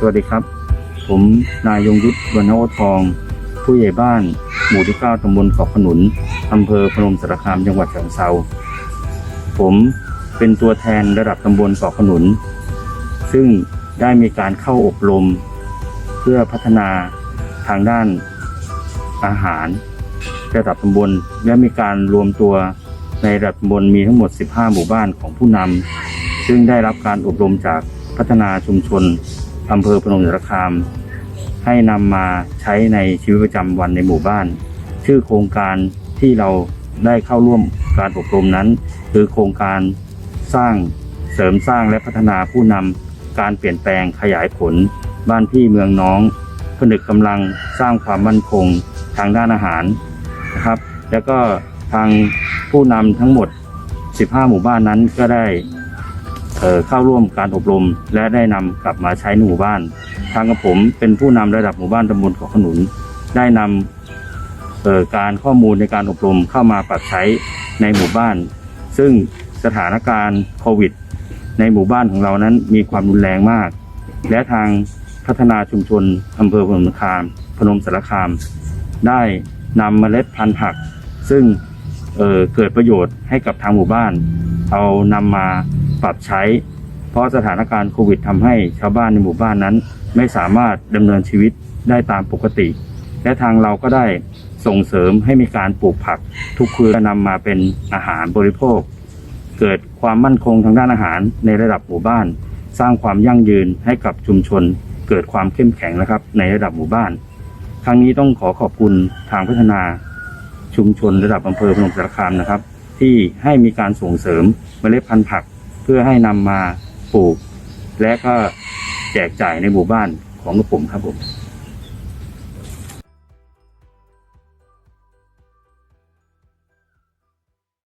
สวัสดีครับ ผมนายยงยุทธวรรณโอทอง ผู้ใหญ่บ้านหมู่ที่9ตำบลเกาะขนุนอำเภอพนมสารคามจังหวัดฉะเชิงเทราผมเป็นตัวแทนระดับตำบลเกาะขนุน ซึ่งได้มีการเข้าอบรม เพื่อพัฒนาทางด้านอาหาร ระดับตำบลและมีการรวมตัวในระดับตำบลมีทั้งหมด 15 หมู่บ้านของผู้นำซึ่งได้รับการอบรมจากพัฒนาชุมชน อำเภอพนมสารคาม ให้นำมาใช้ในชีวิตประจำวันในหมู่บ้าน ชื่อโครงการที่เราได้เข้าร่วมการอบรมนั้น คือโครงการสร้างเสริมสร้างและพัฒนาผู้นำการเปลี่ยนแปลงขยายผล บ้านพี่เมืองน้องผนึกกำลังสร้างความมั่นคงทางด้านอาหารนะครับ แล้วก็ทางผู้นำทั้งหมด 15 หมู่บ้านนั้นก็ได้ เเข้าร่วมการอบรม และได้นำกลับมาใช้ในหมู่บ้าน ทางกับผมเป็นผู้นำระดับหมู่บ้านตำบลเกาะขนุน ได้นำเอ่อการข้อมูลในการอบรมเข้ามาปรับใช้ในหมู่บ้าน ซึ่งสถานการณ์โควิด ในหมู่บ้านของเรานั้นมีความรุนแรงมาก และทางพัฒนาชุมชนอำเภอพนมสารคาม พนมสารคาม ได้นำเมล็ดพันธุ์ผัก ซึ่งเเกิดประโยชน์ให้กับทางหมู่บ้าน เอานำมา ปรับใช้ เพราะสถานการณ์โควิดทำให้ชาวบ้านในหมู่บ้านนั้น ไม่สามารถดำเนินชีวิตได้ตามปกติ และทางเราก็ได้ส่งเสริมให้มีการปลูกผัก ทุกเครือนำมาเป็นอาหารบริโภค เกิดความมั่นคงทางด้านอาหารในระดับหมู่บ้าน สร้างความยั่งยืนให้กับชุมชน เกิดความเข้มแข็งนะครับ ในระดับหมู่บ้านครั้งนี้ต้องขอขอบคุณทางพัฒนาชุมชนระดับอำเภอพนมสารคามนะครับ ที่ให้มีการส่งเสริมเมล็ดพันธุ์ผัก พื่อให้นำมาปลูก และก็แจกจ่ายในหมู่บ้านของกระผมครับผม